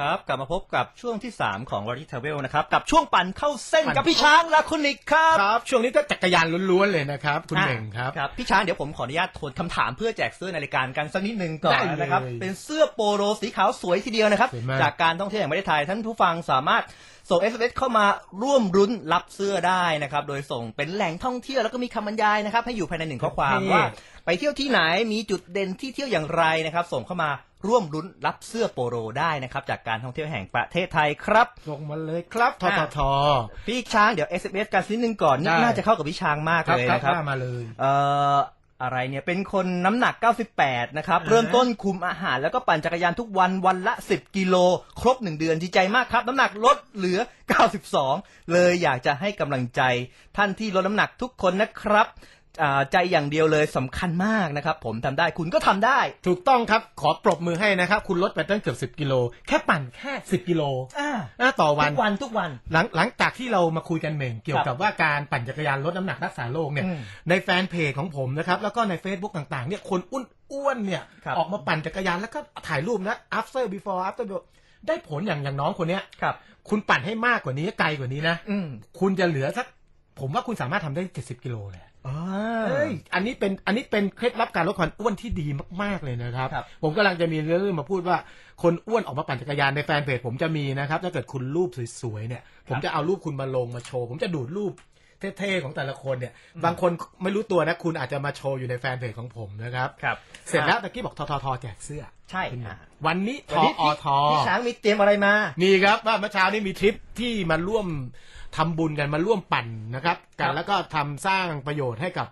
ครับ กลับมาพบกับช่วงที่ 3 ของ r อ d y Travel นะครับ กับช่วงปั่นเข้าเส้นปั่น กับพี่ช้างและคุณนิกครับครับ ช่วงนี้ก็จักรยานล้วนๆเลยนะครับ คุณอะเบ่งครับ ครับ พี่ช้างเดี๋ยวผมขออนุญาตทวนคำถามเพื่อแจกเสื้อในรายการกันสักนิดหนึ่งก่อนได้เลยนะครับ เป็นเสื้อโปโลสีขาวสวยทีเดียวนะครับ สวยมาก จากการท่องเที่ยวแห่งประเทศไทยท่านผู้ฟังสามารถส่ง SMS เข้ามาร่วมรุ้นรับเสื้อได้นะครับ โดยส่งเป็นแหล่งท่องเที่ยวแล้วก็มีคำบรรยายนะครับให้อยู่ภายในหนึ่งข้อความว่า ไปเที่ยวที่ไหนมีจุดเด่นที่เที่ยวอย่างไรนะครับ ส่งเข้ามา ร่วมรุ้นรับเสื้อโปโลได้นะครับ จากการท่องเที่ยวแห่งประเทศไทยครับส่งมาเลยครับททท พี่ช้างเดี๋ยว SMS กันสักนิดนึงก่อนนี่ได้ น่าจะเข้ากับพี่ช้างมากครับเลยครับนะครับว่ามาเลย เอ่ออะไรเนี่ยเป็นคนน้ำหนัก 98 นะครับ อ่า เริ่มต้นคุมอาหารแล้วก็ปั่นจักรยานทุกวันวันละ 10 กิโล ครบ 1 เดือนดีใจมากครับ น้ำหนักลดเหลือ 92 เลยอยากจะให้กำลังใจ ท่านที่ลดน้ำหนักทุกคนนะครับอ่า ใจอย่างเดียวเลยสำคัญมากนะครับ ผมทำได้คุณก็ทำได้ ถูกต้องครับขอปรบมือให้นะครับ คุณลดไปตั้งเกือบ 10 กิโล แค่ปั่นแค่ 10 กิโลอ่าหน้าต่อวัทุนกวันทุกวัน หลังหลังจากที่เรามาคุยกันเม่งเกี่ยวครักับบว่าการปั่นจักรยานลดน้ำหนักรักษาโรคเนี่ยอืมในแฟนเพจของผมนะครับแล้วก็ใน Facebook ต่างๆเนี่ยคนอ้วนๆเนี่ยครับออกมาปั่นจักรยานแล้วก็ถ่ายรูปนะ after before after before ได้ผลอย่างอย่างน้องคนเนี้ยครับ คุณปั่นให้มากกว่านี้ไกลกว่านี้นะอืมคุณจะเหลือสักผมว่าคุณสามารถทำได้ 70 กิโลเลยอ่า เอ้ยอันนี้เป็นอันนี้เป็นเคล็ดลับการลดความอ้วนที่ดีมากๆเลยนะครับ ครับ ผมกำลังจะมีเรื่องมาพูดว่าคนอ้วนออกมาปั่นจักรยานในแฟนเพจผมจะมีนะครับ ถ้าเกิดคุณรูปสวยๆเนี่ย ผมจะเอารูปคุณมาลงมาโชว์ ผมจะดูดรูปเท่ๆของแต่ละคนเนี่ย บางคนไม่รู้ตัวนะคุณอาจจะมาโชว์อยู่ในแฟนเพจของผมนะครับ ครับเสร็จแล้วตะกี้บอกทททแจกเสื้อใช่ขึ้นมาอ่าวันนี้ทวันนี้อพี่ท พี่ช้างมีเตรียมอะไรมามีครับว่าเมื่อเช้านี้มีทริปที่มาร่วม ทำบุญกันมาร่วมปั่นนะครับ กัครันบแล้วก็ทำสร้างประโยชน์ให้กับ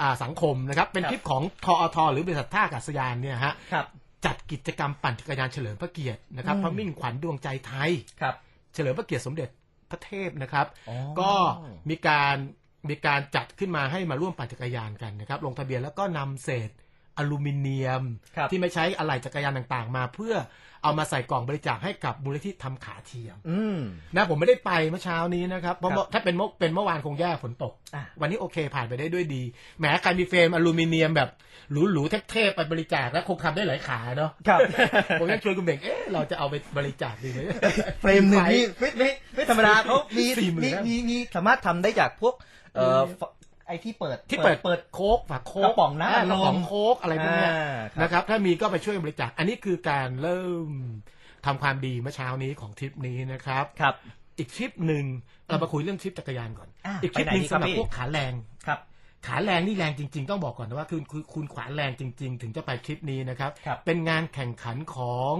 อ่าสังคมนะครับ เป็นครับทริปของทอทหรือบริษัทท่าอากาศยานเนี่ยฮะครับจัดกิจกรรมปั่นจักรยานเฉลิมพระเกียรตินะครับอืมพระมิ่งขวัญดวงใจไทยครับ เฉลิมพระเกียรติสมเด็จพระเทพนะครับอ๋อก็มีการมีการจัดขึ้นมาให้มาร่วมปั่นจักรยานกันนะครับ ลงทะเบียนแล้วก็นำเศษ อลูมิเนียมครับที่ไม่ใช้อะไหล่จักรยานต่างๆ มาเพื่อเอามาใส่กล่องบริจาคให้กับมูลนิธิทำขาเทียมอืมนะผมไม่ได้ไปเมื่อเช้านี้นะครับ เพราะครับถ้าเป็นเมื่อเป็นเมื่อวานคงแย่ฝนตกอะวันนี้โอเคผ่านไปได้ด้วยดีแหมใครมีเฟรมอลูมิเนียมแบบหรูๆเท่ๆไปบริจาคแล้วคงทำได้หลายขาเนาะครับผมยังชวนคุณเบ่งเอ๊ะเราจะเอาไปบริจาคดีไหมเฟรมหนึ่งนี่ไม่ไม่ไม่ธรรมดาเขามีสี่หมื่นมีนะมีมีสามารถทำได้จากพวกเอ่อมีฝ ไอที่เปิดที่เปิดเปิดโค้กฝาโค้กกระป๋องน้ำากระป๋องลมโค้กอะไรพวกเนี้ยอ่าครับนะครับ ถ้ามีก็ไปช่วยบริจาคอันนี้คือการเริ่มทำความดีเมื่อเช้านี้ของทริปนี้นะครับครับ อีกทริปหนึ่งเรามาคุยเรื่องทริปจักรยานก่อนอะอีกทริปไปไหนหนึ่งดีครับสำหรับพี่พวกขาแรงครับขาแรงนี่แรงจริง ๆ ต้องบอกก่อนนะว่าคือคือคุณขวาแรงจริง ๆ ถึงจะไปทริปนี้นะครับครับเป็นงานแข่งขันของ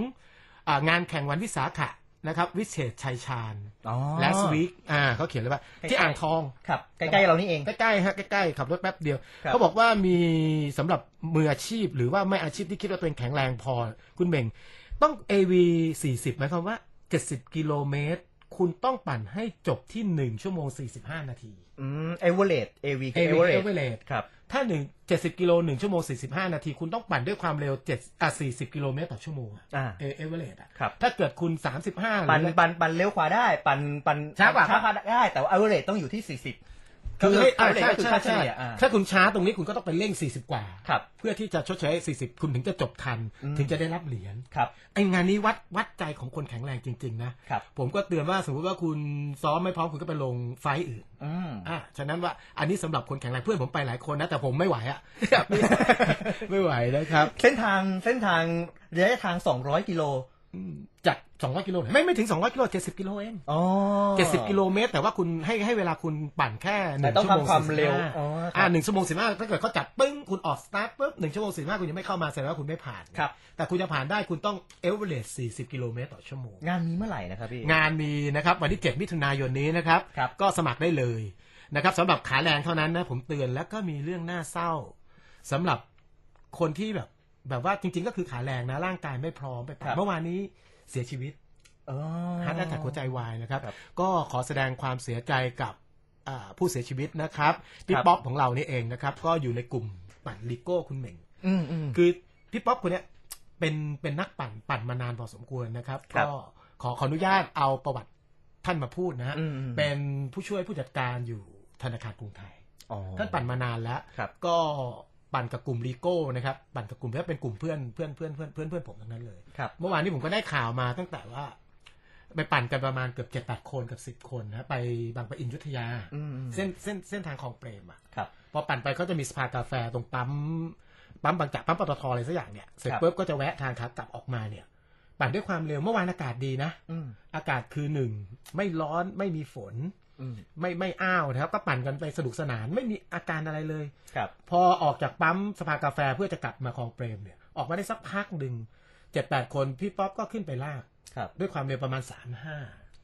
อ่างานแข่งวันวิสาขะ นะครับวิเศษชัยชาญอ๋อ last week อ่าเขาเขียนเลยว่าใกล้ๆที่อ่างทองครับใกล้ๆเรานี่เอง ใกล้ๆฮะใกล้ๆขับรถแป๊บเดียวครับเขาบอกว่ามีสำหรับมืออาชีพ หรือว่าไม่อาชีพที่คิดว่าตัวเองแข็งแรงพอคุณเบ่ง ต้อง AV 40หมายความว่า 70 กิโลเมตร คุณต้องปั่นให้จบที่ 1 ชั่วโมง 45 นาที อืมเอเวอเรสเอวี AV เอเวอเรส average ครับ ถ้าหนึ่ง70กิโล1ชั่วโมง45นาที คุณต้องปั่นด้วยความเร็ว7อะ40กิโลเมตรต่อชั่วโมงอ่า เอเอเวอเรสอะครับ ถ้าเกิดคุณ35หรือปั่นอะไรปั่นปั่นเร็วกว่าได้ ปั่นปั่นช้ากว่า ช้ากว่าได้แต่ว่าเอเวอเรสต้องอยู่ที่40 คือให้อ่า average ใช่ก็คือใช่ค่าเฉใช่ลี่ยอ่าถ้าคุณช้าตรงนี้คุณก็ต้องไปเร่ง 40 กว่า ครับ เพื่อที่จะชดเชยให้40 คุณถึงจะจบทันอืมถึงจะได้รับเหรียญครับไองานนี้วัดวัดใจของคนแข็งแรงจริง ๆ นะครับผมก็เตือนว่าสมมติว่าคุณซ้อมไม่พร้อมคุณก็ไปลงไฟต์อื่นอืมอะฉะนั้นว่าอันนี้สำหรับคนแข็งแรงเพื่อนผมไปหลายคนนะแต่ผมไม่ไหวอะไม่ไหวนะครับ เส้นทางเส้นทางระยะทาง 200 กิโลอืมจาก 200กิโลไม่ไม่ถึง200กิโล70กิโลเองอ๋อ70กิโลเมตร แต่ว่าคุณให้ให้เวลาคุณปั่นแค่หแต่นึ่งต้องชั่วโมงทำความเร็ว45อ๋อครับอ่าหนึ่งชั่วโมงสิบห้าถ้าเกิดเขาจัดปึ้งคุณออกสตาร์ทปุ๊บหนึ่งชั่วโมงสิบห้าคุณยังไม่เข้ามาแสดงว่าคุณไม่ผ่านครับแต่คุณจะผ่านได้คุณต้องเอเวอเรส40กิโลเมตรต่อชั่วโมงงานนี้เมื่อไหร่นะครับพี่งานมีนะครับวันที่7มิถุนายนนี้นะครับครับก็สมัครได้เลยนะครับสำหรับขาแรงเท่านั้นนะผมเตือนแล้วก็มีเรื่องน่าเศร้าสำหรับคนที่แบบแบบว่าจริง ๆ ก็คือขาแรงนะร่างกายไม่พร้อมไปครับเมื่อวานนี้ เสียชีวิตอ๋อฮาร์ดแอทแทกหัวใจวายนะครับครับก็ขอแสดงความเสียใจกับอ่าผู้เสียชีวิตนะครับพี่ครับป๊อปของเรานี่เองนะครับ ก็อยู่ในกลุ่มปั่นลิโก้คุณเหม่งอืมอืมคือพี่ป๊อปคนเนี้ยเป็นเป็นนักปั่นปั่นมานานพอสมควรนะครับครับ ก็ขอขออนุญาตเอาประวัติท่านมาพูดนะฮะอืมอืมเป็นผู้ช่วยผู้จัดการอยู่ธนาคารกรุงไทยอ๋อท่านปั่นมานานแล้วครับก็ ปั่นกับกลุ่มลีโก้นะครับปั่นกับกลุ่มที่เป็นกลุ่มเพื่อนเพื่อนเพื่อนเพื่อนเพื่อนเพื่อนผมทั้งนั้นเลยครับเมื่อวานนี้ผมก็ได้ข่าวมาตั้งแต่ว่า ไปปั่นกันประมาณเกือบเจ็ดแปดคนกับสิบคนนะไปบางปะอินยุทธยาอืมเส้นเส้นเส้นทางคลองเปรมอะครับพอปั่นไปเขาจะมีสปากาแฟตรงปั๊มปั๊มบางจากปั๊มปตทอะไรสักอย่างเนี่ยเสร็จครับปุ๊บก็จะแวะทางขากลับออกมาเนี่ย ปั่นด้วยความเร็วเมื่อวานอากาศดีนะอืมอากาศคือหนึ่งไม่ร้อนไม่มีฝนอืม ไม่ไม่อ้าวนะครับ ก็ปั่นกันไปสนุกสนานไม่มีอาการอะไรเลย ครับ พอออกจากปั๊มสภากาแฟเพื่อจะกลับมาคลองเปรมเนี่ย ออกมาได้สักพักหนึ่งเจ็ดแปดคนพี่ป๊อปก็ขึ้นไปลากครับด้วยความเร็วประมาณสามห้า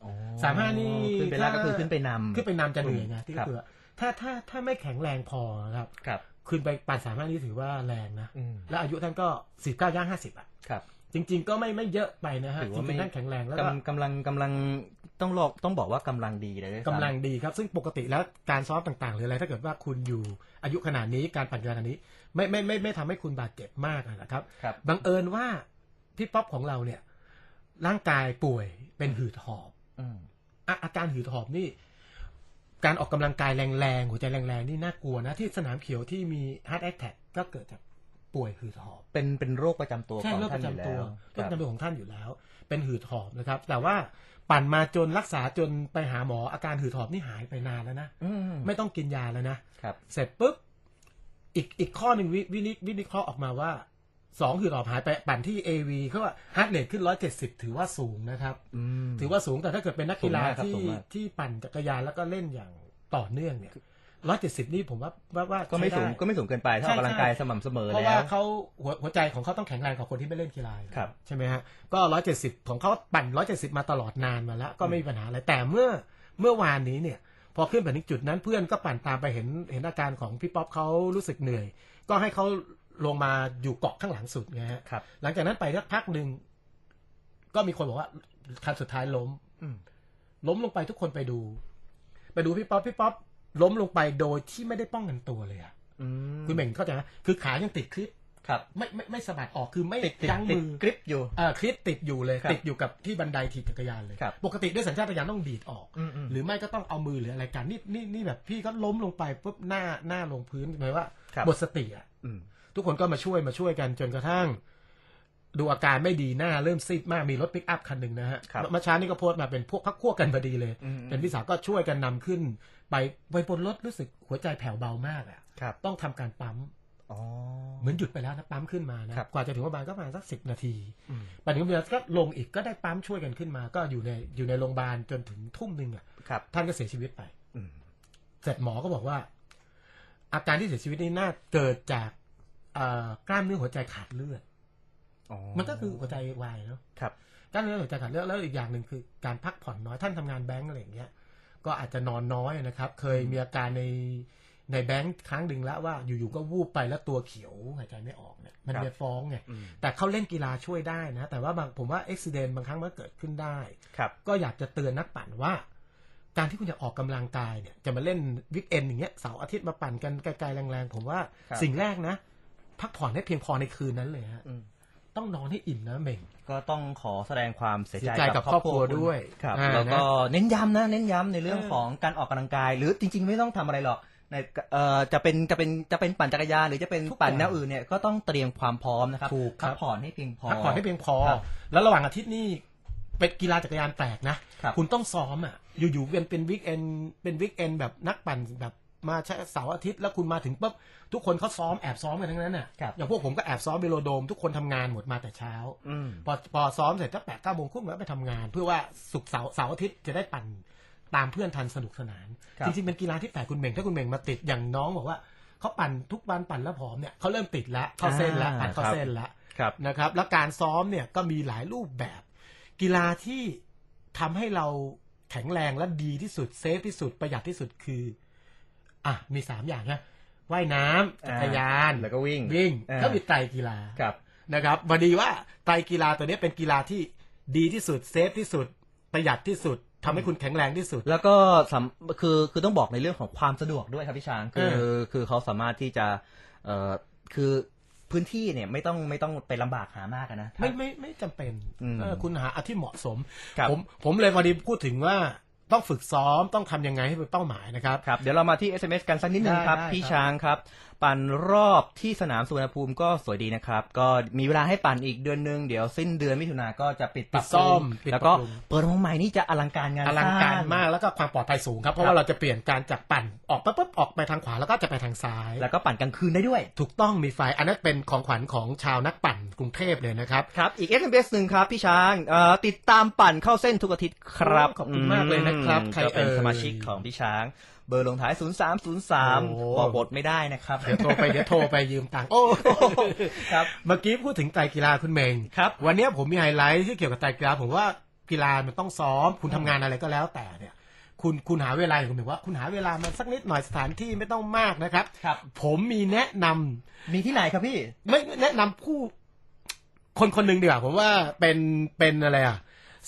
อ๋อสามห้านี่ขึ้นไปแล้วก็ถ้าคือขึ้นไปนำขึ้นไปนำจะเหนื่อยไงที่ครับคือถ้าถ้าถ้าไม่แข็งแรงพอนะครับ ครับขึ้นไปปั่นสามห้านี่ถือว่าแรงนะอืมแล้วอายุท่านก็สิบเก้าย่างห้าสิบอะครับจริง ๆ ก็ไม่ไม่เยอะไปนะฮะถือจว่าไม่ริงๆท่านแข็งแรงแล้วก็กำกำลังกำลัง ต้องลอกต้องบอกว่ากำลังดีเลยด้วยซ้ำกำลังดีครับ ซึ่งปกติแล้วการซ้อมต่างๆ หรืออะไรถ้าเกิดว่าคุณอยู่อายุขนาดนี้การปั่นจักรยานอันนี้ ไม่ไม่ไม่ไม่ทำให้คุณบาดเจ็บมากอะนะครับครับบังเอิญว่าพี่ป๊อปของเราเนี่ย ร่างกายป่วยเป็นหืดหอบอืมอะอาการหืดหอบนี่ การออกกำลังกายแรงๆหัวใจแรงๆนี่น่ากลัวนะที่สนามเขียวที่มี heart attack ก็เกิดจาก ป่วยหืดหอบ เป็นเป็นโรคประจำตัวใช่ของโรคปท่านระอยู่จำตัวแล้วโรคประจำตัวของท่านอยู่แล้ว เป็นหืดหอบนะครับ แต่ว่าปั่นมาจนรักษาจนไปหาหมออาการหืดหอบนี่หายไปนานแล้วนะอืมไม่ต้องกินยาแล้วนะครับเสร็จปุ๊บอีกอีกข้อหนึ่งวิวินิวินิเคราะห์ออกมาว่าสองหืดหอบหายไปปั่นที่ AV เขาว่าฮาร์ดเรทขึ้นร้อยเจ็ดสิบถือว่าสูงนะครับอืมถือว่าสูงแต่ถ้าเกิดเป็นนักกีฬาสูงมากครับที่สูงมากที่ปั่นจักรยานแล้วก็เล่นอย่างต่อเนื่องเนี่ย ร้อยเจ็ดสิบนี่ผมว่าว่าว่าก็ไม่สูงใช้ด้ก็ไม่สูงเกินไปถ้าออกกำลังกายสม่ำเสมอเพราะแล้ว่าวเขาหัวหัวใจของเขาต้องแข็งแรงกว่าคนที่ไม่เล่นกีฬาอยู่ครับใช่ไหมฮะก็ร้อยเจ็ดสิบของเขาปั่นร้อยเจ็ดสิบมาตลอดนานมาแล้ว ก็ไม่มีปัญหาอะไรแต่เมื่อเมื่อวานนี้เนี่ย พอขึ้นไปถึงจุดนั้นเพื่อนก็ปั่นตามไปเห็นเห็นอาการของพี่ป๊อปเขารู้สึกเหนื่อย ก็ให้เขาลงมาอยู่เกาะข้างหลังสุดไงฮะครับหลังจากนั้นไปสักพักหนึ่งก็มีคนบอกว่าคันสุดท้ายล้มอืมล้มลงไปทุกคนไปดู ไปดูพี่ป๊อปพี่ป๊อป ล้มลงไปโดยที่ไม่ได้ป้องกันตัวเลยอะอืมคุณเหม่งเข้าใจไหมคือขายังติดคลิปครับไม่ไม่ไม่สะบัดออกคือไม่ติดติดยั้งติดมือกริปอยู่เอ่อคลิปติดอยู่เลยครับติดอยู่กับที่บันไดถีบจักรยานเลยครับปกติด้วยสัญชาตญาณต้องดีดออกอืมอืมหรือไม่ก็ต้องเอามือหรืออะไรกันนี่นี่นี่แบบพี่ก็ล้มลงไปปุ๊บหน้าหน้าลงพื้นหมายว่าครับหมดสติอะอืมทุกคนก็มาช่วยมาช่วยกันจนกระทั่ง ดูอาการไม่ดีหน้าเริ่มซีดมากมีรถปิกอัพคันหนึ่งนะฮะครับเมื่อเช้านี้ก็โพสต์มาเป็นพวกพักพวกกันพอดีเลยอืมเป็นพี่สาวก็ช่วยกันนำขึ้น ไปไปบนรถรู้สึกหัวใจแผ่วเบามากอะครับต้องทำการปั๊มอ๋อเหมือนหยุดไปแล้วนะปั๊มขึ้นมานะครับกว่าจะถึงโรงพยาบาลก็ประมาณสักสิบนาทีอืมไปถึงโรงพยาบาลก็ลงอีกก็ได้ปั๊มช่วยกันขึ้นมา ก็อยู่ในอยู่ในโรงพยาบาลจนถึงทุ่มหนึ่งอะครับท่านก็เสียชีวิตไปอืมเสร็จหมอก็บอกว่า อาการที่เสียชีวิตนี้น่าเกิดจากเอ่อกล้ามเนื้อหัวใจขาดเลือดอ๋อมันก็คือหัวใจวายเนาะครับกล้ามเนื้อหัวใจขาดเลือดแล้วอีกอย่างหนึ่งคือการพักผ่อนน้อยท่านทำงานแบงก์อะไรอย่างเงี้ย ก็อาจจะนอนน้อยนะครับ เคยมีอาการในในแบงก์ครั้งหนึ่งแล้วว่าอยู่ๆก็วูบไปแล้วตัวเขียวหายใจไม่ออกเนี่ยมันครับจะฟ้องไงอืมแต่เขาเล่นกีฬาช่วยได้นะ แต่ว่าบางผมว่าอุบิเหตุบางครั้งมันก็เกิดขึ้นได้ครับก็อยากจะเตือนนักปั่นว่า การที่คุณจะออกกำลังกายเนี่ยจะมาเล่นวิกเอนอย่างเงี้ยเสาร์อาทิตย์มาปั่นกันไกลๆแรงๆ ผมว่าครับสิ่งแรกนะ พักผ่อนให้เพียงพอในคืนนั้นเลยฮะอืม ต้องนอนให้อิ่มนะเหม่งก็ต้องขอแสดงความเสียเสียใจใจกับครอบครัวด้วยครับอ่าแล้วก็นะเน้นย้ำนะเน้นย้ำในเรื่องเออของการออกกำลังกาย หรือจริง ๆ ไม่ต้องทำอะไรหรอกในเอ่อจะเป็นจะเป็นจะเป็นปั่นจักรยานหรือจะเป็นปั่นแนวอื่นเนี่ยก็ต้องเตรียมความพร้อมนะครับถูกครับพัผ่อนให้เพียงพอพักผ่อนให้เพียงพอครับแล้วระหว่างอาทิตย์นี่เป็นกีฬาจักรยานแปลกนะครับคุณต้องซ้อมอะ อยู่ๆเป็นเป็นวิกเอนเป็นวิกเอนแบบนักปั่นแบบ มาใช้เสาร์อาทิตย์แล้วคุณมาถึงปุ๊บทุกคนเขาซ้อมแอบซ้อมกันทั้งนั้นน่ะครับอย่างพวกผมก็แอบซ้อมเบโลโดม ทุกคนทำงานหมดมาแต่เช้าอืมพอพอซ้อมเสร็จก็แปดเก้าโมงครึ่งแล้วไปทำงาน เพื่อว่าศุกร์เสาร์เสาร์อาทิตย์จะได้ปั่นตามเพื่อนทันสนุกสนานครับจริงๆเป็นกีฬาที่แปลกคุณเม่งถ้าคุณเม่งมาติดอย่างน้องบอกว่าเขาปั่นทุกวันปั่นแล้วผอมเนี่ยเขาเริ่มติดแล้วเข้าเส้นแล้วปั่นเข้าเส้นแล้วครับนะครับ แล้วการซ้อมเนี่ยก็มีหลายรูปแบบ กีฬาที่ทำให้เราแข็งแรงและดีที่สุดเซฟที่สุดประหยัดที่สุดคือ อะมีสามอย่างนะว่ายน้ำจักรยานแล้วก็วิ่งวิ่งอ่าก็มีไตรกีฬาครับนะครับพอดีว่าไตรกีฬาตัวนี้เป็นกีฬาที่ดีที่สุดเซฟที่สุดประหยัดที่สุดทำให้คุณแข็งแรงที่สุด แล้วก็สำคือคือต้องบอกในเรื่องของความสะดวกด้วยครับพี่ช้างคือเออคือเขาสามารถที่จะเอ่อคือพื้นที่เนี่ยไม่ต้องไม่ต้องไปลำบากหามากอะนะ ไม่ไม่ไม่จำเป็นอืมเออคุณหาอันที่เหมาะสมครับผมผมเลยพอดีพูดถึงว่า ต้องฝึกซ้อมต้องทำยังไงให้เป็นเป้าหมายนะครับ ครับ เดี๋ยวเรามาที่ SMS กันสักนิดนึงครับ ได้ได้พี่ครับ ช้างครับ ปปั่นรอบที่สนามสุวรรณภูมิก็สวยดีนะครับ ก็มีเวลาให้ปั่นอีกเดือนหนึง เดี๋ยวสิ้นเดือนมิถุนาก็จะปิดปรับปิดซ่อมปรุงปิดแล้วก็ปรับปรุง เปิดมาใหม่นี่จะอลังการงานอลังการสมากแล้วก็ความปลอดภัยสูงครับ เพราะครับว่าเราจะเปลี่ยนการจากปั่นออกปั๊บปั๊บออกไปทางขวาแล้วก็จะไปทางซ้าย แล้วก็ปั่นกลางคืนได้ด้วย ถูกต้องมีไฟอันนั้นเป็นของขวัญของชาวนักปั่นกรุงเทพเลยนะครับ ครับ อีก SMS หนึ่งครับ พี่ช้างเอ่อติดตามปั่นเข้าเส้นทุกอาทิตย์ครับขอบคุณมากเลยนะครับอืมใครก็เป็นเอ่ย สมาชิกของพี่ช้าง เบอร์ลงท้ายโอ้0303 บอกบทไม่ได้นะครับ เดี๋ยวโทรไปเดี๋ยวโทรไปยืมตังค์โอ้ครับ เมื่อกี้พูดถึงไตรกีฬาคุณเมงครับ วันนี้ผมมีไฮไลท์ที่เกี่ยวกับไตรกีฬาผมว่ากีฬามันต้องซ้อม คุณทำงานอะไรก็แล้วแต่เนี่ยคุณคุณหาเวลาอย่างคุณบอกว่าคุณหาเวลามาสักนิดหน่อยสถานที่ไม่ต้องมากนะครับครับ ผมมีแนะนำมีที่ไหนครับพี่ ไม่แนะนำผู้ คนคนหนึ่งดีกว่าผมว่าเป็นเป็นอะไรอะ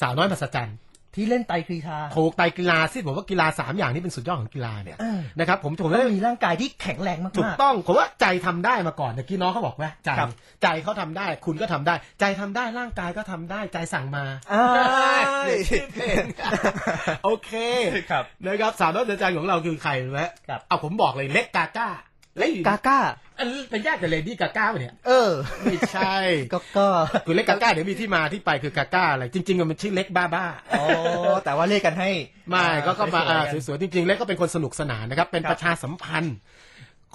สาวน้อยมหัศจรรย์ ที่เล่นไตรกรีฑาถูกไตรกีฬาที่ผมว่ากีฬาสามอย่างนี้เป็นสุดยอดของกีฬาเนี่ยเออนะครับผมผมต้ได้องมีร่างกายที่แข็งแรงมากๆ ถูกต้องผมว่าใจทำได้มาก่อนเมื่อกี้น้องเขาบอกว่าใจครับใจเขาทำได้ คุณก็ทำได้ ใจทำได้ร่างกายก็ทำได้ใจสั่งมาอ่านี่ชื่อเพลงโอเคครับ นะครับสาวน้อยมหัศจรรย์ของเราคือใครรู้ไหมครับ เอาผมบอกเลยเล็กกาก้า เล็กกาก้าอันนี้เป็นญาติกับเลดี้กาก้าปะเนี่ย เออ ไม่ใช่ก็ก็คือเล็กกาก้าเดี๋ยวมีที่มาที่ไปคือกาก้าอะไรจริงๆมันชื่อเล็กบ้าบ้าอ๋อแต่ว่าเรียกกันให้ไม่ก็ก็มาสวยๆอ่ากันสวยๆจริงๆเล็กก็เป็นคนสนุกสนานนะครับ เป็นครับประชาสัมพันธ์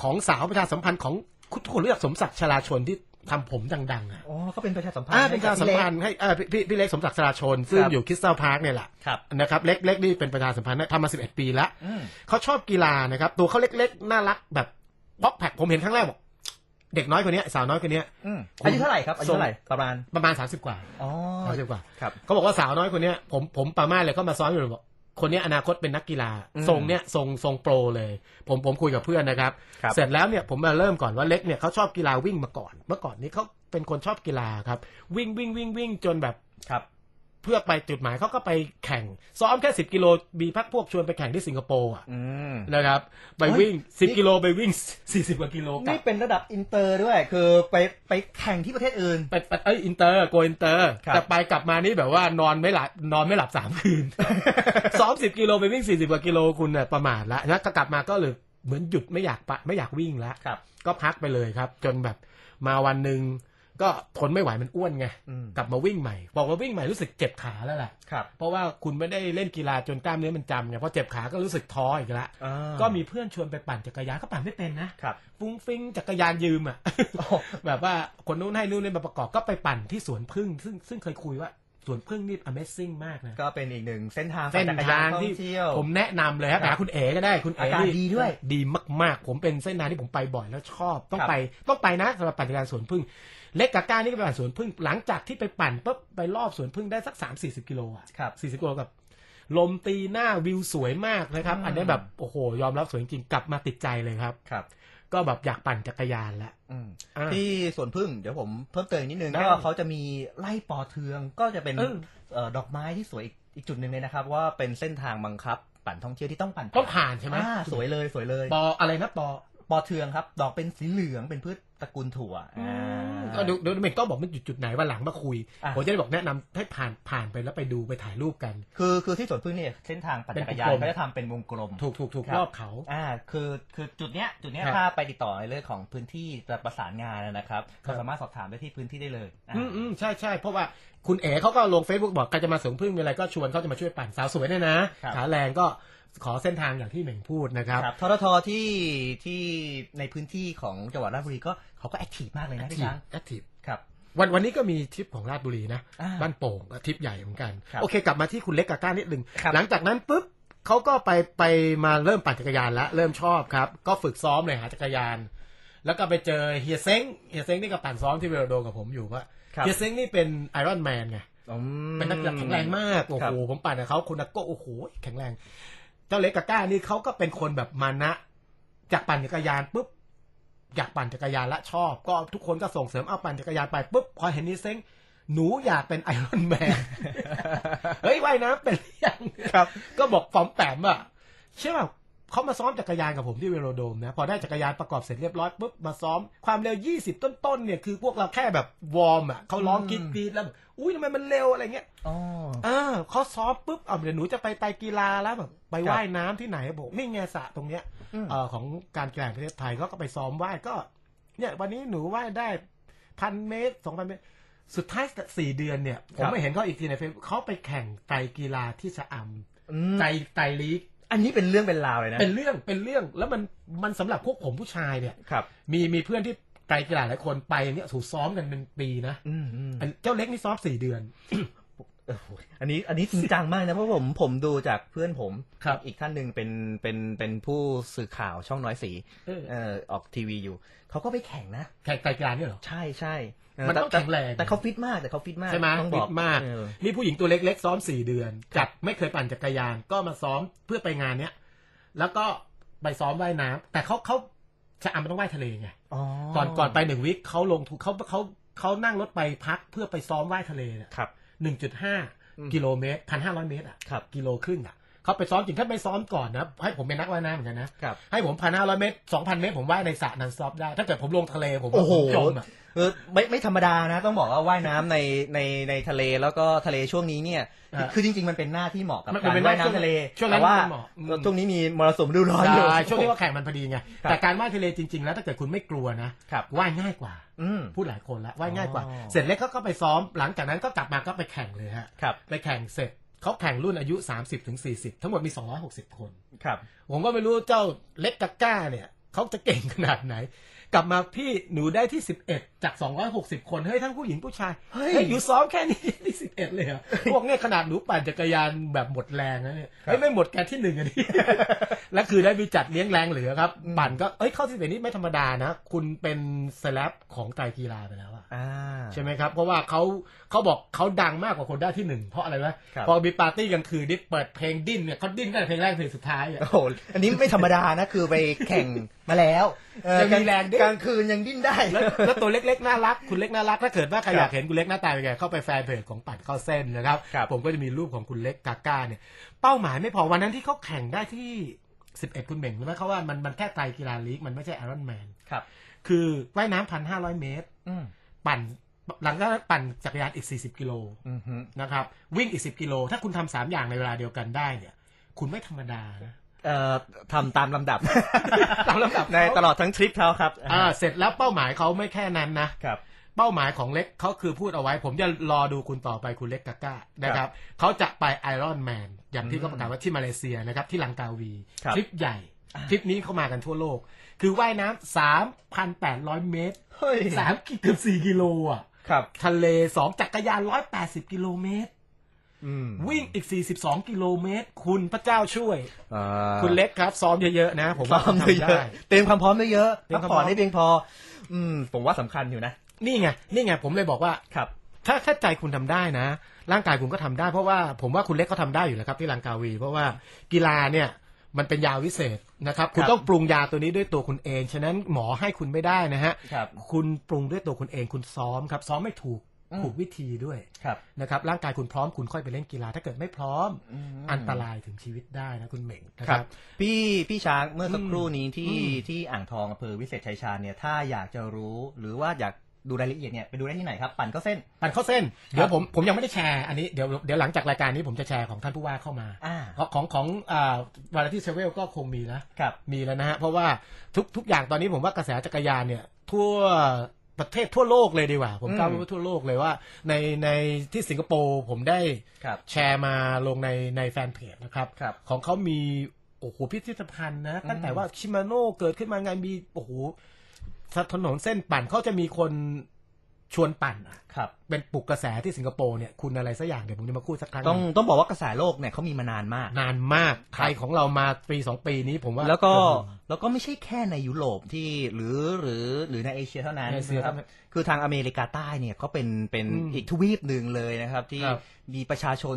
ของสาวประชาสัมพันธ์ของทุกคนรู้จักสมศักดิ์ชลาชนที่ทำผมดังๆอะ อ๋อก็เป็นประชาสัมพันธ์อ่าเป็นประชาสัมพันธ์ให้อ่าพี่พี่พี่เล็กสมศักดิ์ชลาชน ซึ่งครับอยู่คริสตัลพาร์คเนี่ยแหละครับนะครับเล็กเล็กนี่เป็นประชาสัมพันธ์ทำมา11ปีแล้วอืมเขาชอบกีฬานะครับ ตัวเขาเล็กๆ น่ารักแบบ ป๊อกแพคผมเห็นครั้งแรกบอกเด็กน้อยคนเนี้ยสาวน้อยคนเนี้ย อืมคุณอายุเท่าไหร่ครับอายุเท่าไหร่ประมาณประมาณ30กว่าอ๋อสามสิบกว่าครับเขาบอกว่าสาวน้อยคนเนี้ยผมผมประมาณเลยเขามาซ้อมอยู่เลยบอกคนเนี้ยอนาคตเป็นนักกีฬาอืมทรงเนี้ยทรงทรงโปรเลย ผมผมคุยกับเพื่อนนะครับครับ เสร็จแล้วเนี่ยผมมาเริ่มก่อนว่าเล็กเนี่ยเขาชอบกีฬาวิ่งมาก่อน เมื่อก่อนนี้เขาเป็นคนชอบกีฬาครับ วิ่งวิ่งวิ่งวิ่งจนแบบครับ เพื่อไปจุดหมายเขาก็ไปแข่ง ซ้อมแค่สิบกิโลมีพักพวกชวนไปแข่งที่สิงคโปร์อะอืม นะครับ ไปเฮ้ยวิ่งสิบนี่ กิโลไปวิ่งสี่สิบกว่ากิโลกลันี่บเป็นระดับอินเตอร์ด้วย คือไปไปแข่งที่ประเทศอื่น ไปไปเอ้ยอินเตอร์โกอินเตอร์ ครับ แต่ไปกลับมานี่แบบว่านอนไม่หลับนอนไม่หลับสามคืน ซ้อมสิบกิโลไปวิ่งสี่สิบกว่ากิโลคุณเนี่ยประมาทละนะก็กลับมาก็เลยเหมือนหยุดไม่อยากปะไม่อยากวิ่งแล้วครับ ก็พักไปเลยครับ จนแบบมาวันหนึ่ง ก็ทนไม่ไหวมันอ้วนไงอืมกลับมาวิ่งใหม่ บอกว่าวิ่งใหม่รู้สึกเจ็บขาแล้วแหละครับเพราะว่าคุณไม่ได้เล่นกีฬาจนกล้ามเนื้อมันจำไงพอเจ็บขาก็รู้สึกท้ออีกแล้วอ่าก็มีเพื่อนชวนไปปั่นจักรยานก็ปั่นไม่เป็นนะครับฟุ้งฟิ้งจักรยานยืมอะแบบว่าคนนู้นให้นู่นนี่มาประกอบก็ไปปั่นที่สวนพึ่ง ซึ่งซึ่งเคยคุยว่าสวนพึ่งนี่ Amazing มากนะ ก็เป็นอีกหนึ่งเส้นทางเส้นปั่จักรยทางท่อที่เที่ยวผมแนะนำเลยครับครับหาคุณเอ๋ก็ได้คุณเอ๋อากาศนี่ดีด้วย ดีมาก ๆ ผมเป็นเส้นทางที่ผมไปบ่อยแล้วชอบต้องครับไปต้องไปนะสำหรับปั่นจักรยานสวนพึ่ง เล็กกาก้านี่ก็ไปปั่นสวนพึ่งหลังจากที่ไปปั่นปุ๊บไปรอบสวนพึ่งได้สักสามสี่สิบกิโลอะครับสี่สิบกิโลกับ ลมตีหน้าวิวสวยมากนะครับอืมอันนี้แบบโอ้โห ยอมรับสวยจริงๆกลับมาติดใจเลยครับครับ ก็แบบอยากปั่นจักรยานแล้วอืมอ่าที่สวนพึ่งเดี๋ยวผมเพิ่มเติมอีกนิดนึงได้ก็เขาจะมีไล่ปอเทืองก็จะเป็นเออเอ่อดอกไม้ที่สวยอีกอีกจุดหนึ่งเลยนะครับ ว่าเป็นเส้นทางบังคับปั่นท่องเที่ยวที่ต้องปั่นต้องผ่านใช่ไหมอ่าสวยเลยสวยเลย ปออะไรนะปอ ปอเทืองครับ ดอกเป็นสีเหลืองเป็นพืชตระกูลถั่วอ่า ก็ดูดูเมกต้องบอกมันจุดจุดไหนวันหลังมาคุย อะ ผมจะได้บอกแนะนำให้ผ่านผ่านไปแล้วไปดูไปถ่ายรูปกัน คือคือที่สวนพึ่งเนี่ยเส้นทางปั่นจักรยานเป็นวงกลมเขาจะทำเป็นวงกลม ถูกถูกถูกครับ รอบเขา อ่าคือคือจุดเนี้ยจุดเนี้ยครับถ้าไปติดต่อในเรื่องของพื้นที่จะประสานงานนะครับครับก็สามารถสอบถามได้ที่พื้นที่ได้เลยอ่า อืมอืมใช่ใช่เพราะว่าคุณเอ๋เขาก็ลง Facebook บอกใครจะมาสวนพึ่งมีอะไรก็ชวนเขาจะมาช่วยปั่นสาวสวยเนี่ยนะครับ ขาแรงก็ ขอเส้นทางอย่างที่เหม่งพูดนะครับครับทททที่ที่ในพื้นที่ของจังหวัดราชบุรีก็เขาก็แอคทีฟมากเลยนะพี่ช้างแอคทีฟครับวันวันนี้ก็มีทริปของราชบุรีนะอ่าบ้านโป่งก็ทริปใหญ่เหมือนกันครับโอเค กลับมาที่คุณเล็กกาก้านิดนึงครับหลังจากนั้นปุ๊บเขาก็ไปไปมาเริ่มปั่นจักรยานแล้ว เริ่มชอบครับ ก็ฝึกซ้อมเลยหาจักรยาน แล้วก็ไปเจอเฮียเซ้งเฮียเซ้งนี่ก็ปั่นซ้อมที่เวลโดกับผมอยู่ว่าครับเฮียเซ้งนี่เป็นไอรอนแมนไงอืมเป็นนักกีฬาแข็งแรงมาก โอ้ครัโหบผมปั่นกับเขาคุณนักโก้โอ้โหแข็งแรงเจ้าเล็กกาก้านี่เขาก็เป็นคนแบบมานะ จากปั่นจักรยานปุ๊บอยากปั่นจักรยานและชอบ ก็ทุกคนก็ส่งเสริมเอาปั่นจักรยานไปปุ๊บพอเห็นนี่เซ้งหนูอยากเป็นไอรอนแมนเฮ้ยว่ายน้ำเป็นหรือยังครับ ก็บอกฟอมแปมอะเชื่อป่ะ เขามาซ้อมจักรยานกับผมที่เวโรโดมนะพอได้จักรยานประกอบเสร็จเรียบร้อยปุ๊บมาซ้อมความเร็ว 20 ต้นๆเนี่ยคือพวกเราแค่แบบวอร์มอะเขาร้องอืมกรีดกรีดแล้วแบบอุ้ยทำไมมันเร็วอะไรเงี้ยอ๋ออ่าเขาซ้อมปุ๊บอะเดี๋ยวหนูจะไปไตรกีฬาแล้วแบบไปครับว่ายน้ำที่ไหนบอกนี่ไงสระตรงเนี้ยอืมเอ่อของการแข่งประเทศไทยเขาก็ไปซ้อมว่ายก็ เนี่ยวันนี้หนูว่ายได้พันเมตรสองพันเมตรสุดท้ายสี่เดือนเนี่ย ผมไม่เห็นเขาอีกทีในเฟซเขาไปแข่งไตรกีฬาที่สะออืมำไตรไตรลีก อันนี้เป็นเรื่องเป็นราวเลยนะ เป็นเรื่องเป็นเรื่องแล้วมันมันสำหรับพวกผมผู้ชายเนี่ยครับ มีมีเพื่อนที่ไตรกีฬาหลายคนไปเนี่ยถูกซ้อมกันเป็นปีนะอืมอืมอันเจ้าเล็กนี่ซ้อมสี่เดือนโอ้โหอันนี้อันนี้จริงจังมากนะเพราะผมผมดูจากเพื่อนผมครับอีกท่านหนึ่งเป็นเป็นเป็นผู้สื่อข่าวช่องน้อยสีเออเอ่อออกทีวีอยู่เขาก็ไปแข่งนะแข่งไตรกีฬาเนี่ยเหรอใช่ใช่เออ มันต้องแต่แข็งแรงแต่เขาฟิตมากแต่เขาฟิตมากใช่ไหมต้องบฟิอกตมากเออนี่ผู้หญิงตัวเล็กๆ ซ้อมสี่เดือน จากไม่เคยปั่นจักรยานก็มาซ้อมเพื่อไปงานเนี้ยแล้วก็ไปซ้อมว่ายน้ำแต่เขาเขาจะอำมันต้องว่ายทะเลไงอ๋อก่อนก่อนไปหนึ่งวิคเขาลงทุนเขาเขาเขานั่งรถไปพักเพื่อไปซ้อมว่ายทะเลเนี่ยครับหนึ่งจุดห้าอืมกิโลเมตรพันห้าร้อยเมตรอะครับกิโลครึ่งอะ เขาไปซ้อมจริงถ้าไม่ซ้อมก่อนนะให้ผมเป็นนักว่ายน้ำเหมือนกันนะครับ ให้ผมพันห้าร้อยเมตรสองพันเมตรผมว่ายในสระนันซอฟได้ ถ้าเกิดผมลงทะเลผมโอ้โห ผมจมอะเออไม่ไม่ธรรมดานะ ต้องบอกว่าว่ายน้ำในในในทะเลแล้วก็ทะเลช่วงนี้เนี่ยอ่าคือจริง ๆ มันเป็นหน้าที่เหมาะกับมันการเป็นว่ายหน้าน้ำทะเลช่วงนั้นแต่ว่ามันเหมาะอืม ช่วงนี้มีมรสุมฤดูร้อนอยู่ ใช่ช่วงที่ว่าแข่งมันพอดีไง ครับ แต่การว่ายทะเลจริง ๆ แล้วถ้าเกิดคุณไม่กลัวนะครับว่ายง่ายกว่า อืม พูดหลายคนแล้วว่ายง่ายกว่า อ๋อ เสร็จเล็กเขาก็ไปซ้อมหลังจากนั้นก็กลับมาก็ไปแข่งเลยฮะ ครับ ไปแข่งเสร็จ เขาแข่งรุ่นอายุ 30ถึง40ทั้งหมดมี 260 คน ครับ ผมก็ไม่รู้เจ้าเล็กกาก้าเนี่ยเขาจะเก่งขนาดไหน กลับมาพี่หนูได้ที่11จาก260คนเฮ้ยทั้งผู้หญิงผู้ชายเฮ้ยเฮ้ยอยู่ซ้อมแค่นี้ที่11เลยเหรอพวกเนี่ยขนาดหนูปั่นจักรยานแบบหมดแรงนะเนี่ยครับเฮ้ยไม่หมดแกที่หนึ่งอันนี้แล้วคือได้มีจัดเลี้ยงแรงเหลือครับอืมปั่นก็เอ้ยเข้าที่11นี่ไม่ธรรมดานะ คุณเป็นเซเลบของไตรกีฬาไปแล้วอะอ่าใช่ไหมครับ เพราะว่าเขาเขาบอกเขาดังมากกว่าคนได้ที่หนึ่งเพราะอะไรวะครับพอมีปาร์ตี้กลางคืนนี่เปิดเพลงดิ้นเนี่ยเขาดิ้นตั้งแต่เพลงแรกเพลงสุดท้ายอะโอ้โหอันนี้ไม่ธรรมดานะคือไปแข่งมาแล้วเออยังมีแรงดิ้นกลางคืนยังดิ้นได้ แล้วแล้วตัวเล็กๆน่ารัก คุณเล็กน่ารัก ถ้าเกิดว่าใครครับอยากเห็นคุณเล็กหน้าตาเป็นไงเข้าไปแฟนเพจของปัดเข้าเส้นนะครับ ครับ ผมก็จะมีรูปของคุณเล็กกาก้าเนี่ย เป้าหมายไม่พอวันนั้นที่เขาแข่งได้ที่ 11 คุณเบ่งรู้ไหมเขาว่ามันมันแค่ไตรกีฬาลีกมันไม่ใช่ไอรอนแมนครับ คือว่ายน้ำพันห้าร้อยเมตร อืมปั่นหลังจากนั้นปั่นจักรยานอีก 40 กิโลอือฮึนะครับวิ่งอีก 10 กิโล ถ้าคุณทำสามอย่างในเวลาเดียวกันได้เนี่ย คุณไม่ธรรมดานะ เอ่อทำตามลำดับ ตามลำดับในตลอดทั้งทริปเขาครับอ่าเสร็จแล้วเป้าหมายเขาไม่แค่นั้นนะ ครับ เป้าหมายของเล็กเขาคือพูดเอาไว้ ผมจะรอดูคุณต่อไปคุณเล็กกาก้านะครับเขาจะไปไอรอนแมนอย่างที่เขาประกาศว่าที่มาเลเซียนะครับ ที่ลังกาวีครับทริปใหญ่ทริปนี้เขามากันทั่วโลก คือว่ายน้ำสามพันแปดร้อยเมตรเฮ้ยสามเกือบสี่กิโลอะครับทะเลสองจักรยานร้อยแปดสิบกิโลเมตรอืม วิ่งอีกสี่สิบสองกิโลเมตร คุณพระเจ้าช่วยอ่าคุณเล็กครับ ซ้อมเยอะๆนะ ผมซ้ว่าอมทำเยได้อะๆเตรียมความพร้อมเยอะเตรีๆยพัมกความพร้ผ่ออมนให้เพียงพอ อืม ผมว่าสำคัญอยู่นะ นี่ไง นี่ไง ผมเลยบอกว่าครับ ถ้าถ้าใจคุณทำได้นะ ร่างกายคุณก็ทำได้ เพราะว่าผมว่าคุณเล็กเขาทำได้อยู่แล้วครับที่ลังกาวี เพราะว่ากีฬาเนี่ยมันเป็นยาวิเศษนะครับ คุณครับต้องปรุงยาตัวนี้ด้วยตัวคุณเอง ฉะนั้นหมอให้คุณไม่ได้นะฮะครับคุณปรุงด้วยตัวคุณเอง คุณซ้อมครับ ซ้อมไม่ถูกอืม ถูกวิธีด้วยครับนะครับร่างกายคุณพร้อมคุณค่อยไปเล่นกีฬา ถ้าเกิดไม่พร้อมอืมอันตรายถึงชีวิตได้นะคุณเหม่งนะคครัรับบพี่พี่ช้างเมื่อสักครู่นี้ที่อืมที่อ่างทองอำเภอวิเศษชัยชาญเนี่ยถ้าอยากจะรู้หรือว่าอยากดูรายละเอียดเนี่ยไปดูได้ที่ไหนครับ ปั่นก็เส้น ปั่นเข้าเส้น เดี๋ยวผมผมยังไม่ได้แชร์อันนี้เดี๋ยวเดี๋ยวหลังจากรายการนี้ผมจะแชร์ของท่านผู้ว่าเข้ามาอ่าของของของอ่าวาไรตี้เซเวลก็คงมีนะครับมีแล้วนะฮะเพราะว่าทุกทุกอย่างตอนนี้ผมว่ากระแสจักรยานเนี่ยทั่ว ประเทศทั่วโลกเลยดีกว่า ผมอืมกล้าพูดว่าทั่วโลกเลยว่า ในในที่สิงคโปร์ผมได้ครับแชร์มาลงในในแฟนเพจนะครับครับ ของเขามีโอ้โหพิพิธภัณฑ์นะ ตั้งแต่อืมว่าชิมาโน่เกิดขึ้นมาไงมีโอ้โหถนนเส้นปั่นเขาจะมีคนชวนปั่นอะครับเป็นปลุกกระแสที่สิงคโปร์เนี่ยคุณอะไรสักอย่างเดี๋ยวผมจะมาพูดสักครั้งต้องหนึ่ต้องบอกว่ากระแสโลกเนี่ยเขามีมานานมาก นานมากไทยของเรามาปีสองปีนี้ผมว่าแล้วก็เออแล้วก็ไม่ใช่แค่ในยุโรปที่หรือหรือหรือในเอเชียเท่านั้นเอเชียนะครับคือทางอเมริกาใต้เนี่ยเขาเป็นเป็นอืมอีกทวีปหนึ่งเลยนะครับ ที่ครับ มีประชาชน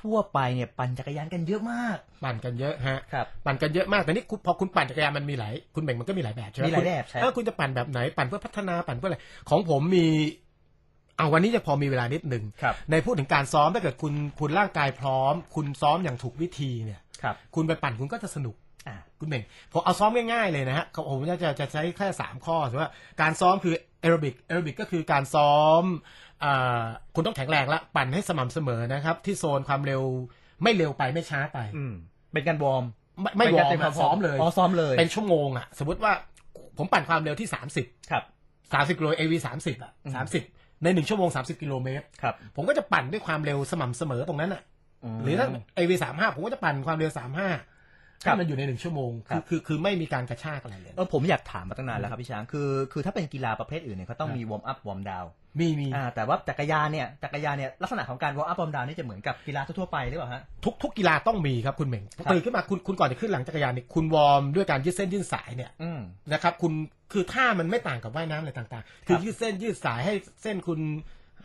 ทั่ว ๆ ไปเนี่ยปั่นจักรยานกันเยอะมาก ปั่นกันเยอะฮะครับ ปั่นกันเยอะมากแต่นี่คุณพอคุณปั่นจักรยานมันมีหลายคุณแบ่งมันก็มีหลายแบบใช่ไหมมีหลายแบบใช่เออคุณจะปั่นแบบไหนปั่นเพื่อพัฒนาปั่นเพื่ออะไรของผมมี เอาวันนี้จะพอมีเวลานิดหนึ่งครับ ในพูดถึงการซ้อมถ้าเกิดคุณคุณร่างกายพร้อม คุณซ้อมอย่างถูกวิธีเนี่ยครับ คุณไปปั่นคุณก็จะสนุกอ่าคุณเบ่งผมเอาซ้อมง่ายๆเลยนะฮะผมจะจะจะใช้แค่สามข้อถือว่าการซ้อมคือแอโรบิกแอโรบิกก็คือการซ้อมอ่าคุณต้องแข็งแรงละปั่นให้สม่ำเสมอนะครับ ที่โซนความเร็วไม่เร็วไปไม่ช้าไปอืมเป็นการวอร์มไม่ไม่วอร์มอะซ้อมเลยอ๋อซ้อมเลย เป็นชั่วโมงอะ สมมติว่าผมปั่นความเร็วที่สามสิบครับสามสิบกิโลเอวีสามสิบอะอืมสามสิบ ในหนึ่งชั่วโมงสามสิบกิโลเมตรครับ ผมก็จะปั่นด้วยความเร็วสม่ำเสมอตรงนั้นอะ หรือถ้าเอวีสามห้าผมก็จะปั่นความเร็วสามห้าครับ ให้มันอยู่ในหนึ่งชั่วโมงครัคือบคือคือไม่มีการกระชากอะไรเลยเออผมอยากถามมาตั้งนานแล้วครับพี่ช้างคือคือถ้าเป็นกีฬาประเภทอื่นเนี่ยเขาต้องมีวอร์มอัพวอร์มดาวมีมีอ่าแต่ว่าจักรยานเนี่ยจักรยานเนี่ยลักษณะของการวอร์มอัพวอร์มดาวนี่จะเหมือนกับกีฬาทั่วๆไปหรือเปล่าฮะทุกทุกกีฬาต้องมีครับคุณเหม่งครับตื่นขึ้นมาคุณคุณก่อนจะขึ้นหลังจักรยานเนี่ยคุณวอร์มด้วยการยืดเส้นยืดสายเนี่ยอืมนะครับคุณคือท่ามันไม่ต่างกับว่ายน้ำอะไรต่างๆ คือครับยืดเส้นยืดสายให้เส้นคุณ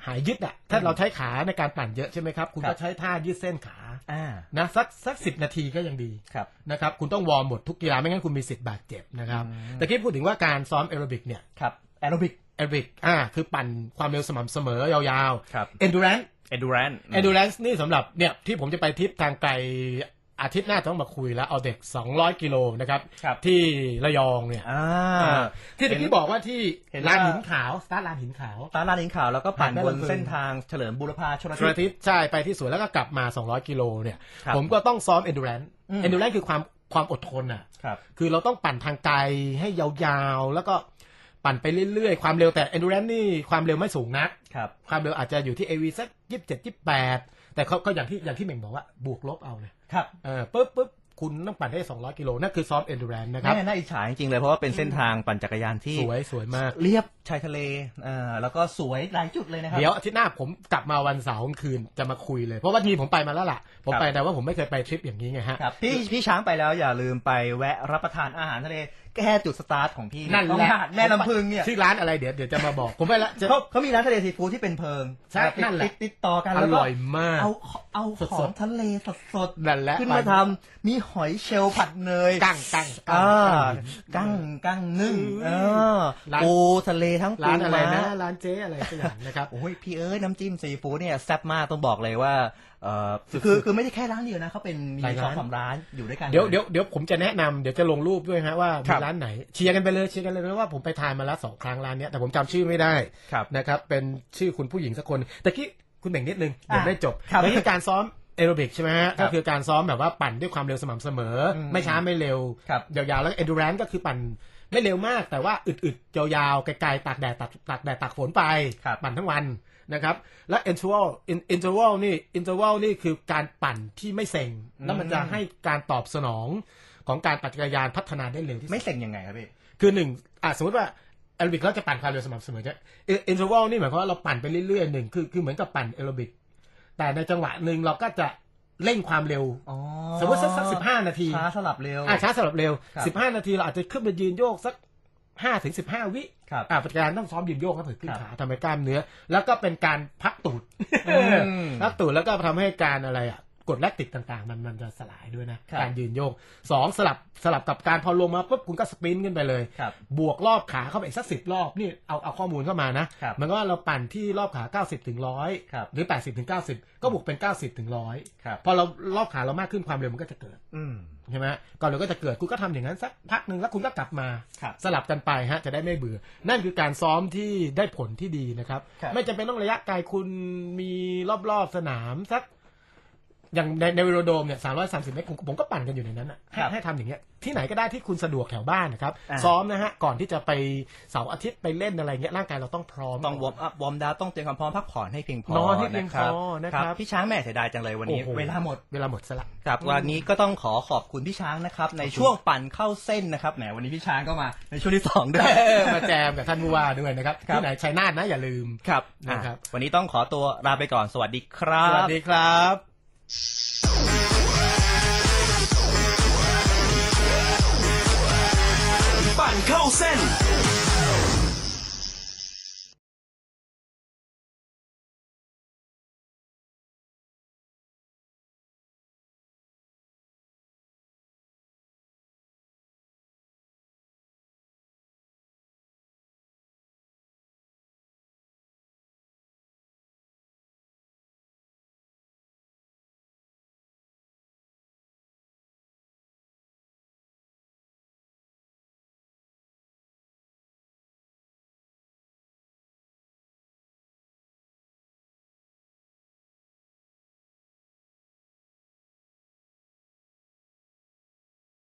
หายยืดอะ ถ้าเราใช้ขาในการปั่นเยอะใช่ไหมครับ คุณครัก็บใช้ท่ายืดเส้นขาอ่านะสักสักสิบนาทีก็ยังดีครับนะครับ คุณต้องวอร์มหมดทุกกีฬาไม่งั้นคุณมีสิทธิ์บาดเจ็บนะครับอืมแต่ที่พูดถึงว่าการซ้อมแอโรบิกเนี่ยครับแอโรบิกแอโรบิกอ่าคือปั่นความเร็วสม่ำเสมอยาวครับๆ endurance เอดูแรน endurance นี่สำหรับเนี่ยที่ผมจะไปทริปทางไกล อาทิตย์หน้าต้องมาคุยแล้วเอาเด็ก 200 กิโลนะครับ ครับที่ระยองเนี่ยอ่าอ่าที่ตะกี้บอกว่าที่เห็นลานว่าหินขาวสตาร์ทลานหินขาว ตาลาดินขาวแล้วก็ปั่นผ่านแม่บนลำพึงเส้นทางเฉลิมบูรพาชลชลทิศทิศใช่ไปที่สวนแล้วก็กลับมา 200 กิโลเนี่ย ครับผมก็ต้องซ้อม endurance อืม endurance คือความความอดทนอะ ครับ คือเราต้องปั่นทางไกลให้ยาวๆ แล้วก็ปั่นไปเรื่อยๆ ความเร็วแต่ endurance นี่ความเร็วไม่สูงนัก ครับ ความเร็วอาจจะอยู่ที่ AV สักยี่สิบเจ็ดยี่ แปดแต่เขาก็อย่างที่อย่างที่เหม่งบอกว่าบวกลบเอาเลยครับเออปุ๊บปุ๊บคุณต้องปั่นได้ 200 กิโลนั่นคือซ้อม endurance นะครับแม่น่าอิจฉาจริงๆเลยเพราะว่าเป็นเส้นทางปั่นจักรยานที่ สวยสวยมาก เรียบชายทะเลอ่าแล้วก็สวยหลายจุดเลยนะครับ เดี๋ยวอาทิตย์หน้าผมกลับมาวันเสาร์กลางคืนจะมาคุยเลย เพราะว่าทีผมไปมาแล้วล่ะ ผมครับไปแต่ว่าผมไม่เคยไปทริปอย่างนี้ไงฮะครับพี่พี่ช้างไปแล้วอย่าลืมไปแวะรับประทานอาหารทะเล แก้จุดสตาร์ทของพี่นั่นต้องแหละหาดแม่ลำพึงเนี่ยชื่อร้านอะไรเดี๋ยวเดี๋ยวจะมาบอก ผมไปละจะ เขาเขามีร้านทะเลซีฟู้ดที่เป็นเพิงใช่ติดนั่นแหละติดติดต่อกันอแล้วก็ร่อยมากเอาเอาสดๆ ของทะเลสดนั่นแหละๆขึ้นมาทำมีหอยเชลล์ผัดเนยกั้งกั้งอ่ากั้งกั้งกั้งนึ่งอืเอมอร้าน ปูทะเลทั้งปูร้านอะไรนะ ม้า ร้านเจ๊อะไรสักอย่างนะครับ โอ้ยพี่เอ้ยน้ำจิ้มซีฟู้ดเนี่ยแซ่บมากต้องบอกเลยว่าเออ คือคือไม่ได้แค่ร้านเดียวนะเขาเป็นมีหลายสองร้านสามร้านอยู่ด้วยกันเดี๋ยวเดี๋ยวเดี๋ยวผมจะแนะนำเดี๋ยวจะลงรูปด้วยฮะว่าครัมีบร้านไหนเชียร์กันไปเลยเชียร์กันเลยเพราะว่าผมไปทานมาแล้วสองครั้งร้านเนี้ยแต่ผมจำชื่อไม่ได้ครับนะครับเป็นชื่อคุณผู้หญิงสักคนแต่กี้คุณแบ่งนิดนึงเดี๋ยวอะไม่จบครับนั่นคือการซ้อมแอโรบิกใช่ไหมฮะครัก็บคือการซ้อมแบบว่าปั่นด้วยความเร็วสม่ำเสมออมไม่ช้าไม่เร็วครับยาวๆแล้ว endurance ก็คือปั่นไม่เร็วมากแต่ว่าอึดๆยาวๆไกลๆตากแดดตากตากแดดตากฝนไปครับปั่นทั้งวัน นะครับ และ interval in- interval นี่ interval นี่คือการปั่นที่ไม่เซ็ง แล้วมันจะให้การตอบสนองของการปั่นจักรยานพัฒนาได้เร็วที่สุดไม่เซ็งยังไงครับพี่ คือหนึ่งอะสมมติว่าแอโรบิกเราจะปั่นความเร็วสม่ำเสมอใช่อินเทอร์วัลนี่หมายความว่าเราปั่นไปเรื่อยๆหนึ่งคือคือเหมือนกับปั่นแอโรบิก แต่ในจังหวะหนึ่งเราก็จะเร่งความเร็วอ๋อสมมติสักสักสิบห้านาทีช้าสลับเร็วอะช้าสำหรับเร็วครับสิบห้านาทีเราอาจจะขึ้นไปยืนโยกสัก ห้าถึงสิบห้าวิครับอะปัจจัยต้องซ้อมยืนโยกครับเผื่อขึ้นครับขาทำให้กล้ามเนื้อ แล้วก็เป็นการพักตูดอืมพักตูดแล้วก็ทำให้การอะไรอะ กดแลคติกต่างๆ มันมันจะสลายด้วยนะครับการยืนโยกสองสลับสลับกับการพอลงมาปุ๊บคุณก็สปรินต์ขึ้นไปเลยครับบวกรอบขาเข้าไปอีกสักสิบรอบนี่เอาเอาข้อมูลเข้ามานะครับมันก็ว่าเราปั่นที่รอบขา 90ถึงร้อยครับหรือ 80ถึง90 ก็บวกเป็น 90ถึงร้อยครับพอเรารอบขาเรามากขึ้นความเร็วมันก็จะเกิดอืมใช่ไหมก่อนเราก็จะเกิดคุณก็ทำอย่างนั้นสักพักหนึ่งแล้วคุณก็กลับมาครับสลับกันไปฮะจะได้ไม่เบื่อ นั่นคือการซ้อมที่ได้ผลที่ดีนะครับครับไม่จำเป็นต้องระยะไกลคุณมีรอบๆสนามสัก อย่างในในเวโรโดมเนี่ยสามร้อยสามสิบเมตรผมผมก็ปั่นกันอยู่ในนั้นอะให้ครับให้ทำอย่างเงี้ยที่ไหนก็ได้ที่คุณสะดวกแถวบ้านนะครับ อ่า ซ้อมนะฮะ ก่อนที่จะไปเสาร์อาทิตย์ไปเล่นอะไรเงี้ยร่างกายเราต้องพร้อม ต้องวอร์มอัพวอร์มดาวต้องเตรียมความพร้อมพักผ่อนให้เพียงพอนอนให้เพียงพอนะครับ พี่ช้างแม่เสียดายจังเลยวันนี้ โอ้โหเวลาหมด เวลาหมดซะละ ครับวันนี้ก็ต้องขอขอบคุณพี่ช้างนะครับ ในช่วงปั่นเข้าเส้นนะครับแหมวันนี้พี่ช้างก็มาในช่วงที่สองด้วย มาแจมกับท่านผู้ว่าด้วยนะครับ ครับ ที่ไหนชัยนาทนะอย่าลืม ครับนะครับ อะวันนี้ต้องขอตัวลาไปก่อนสวัสดีครัสวับสดีครับ ปั่นเข้าเส้น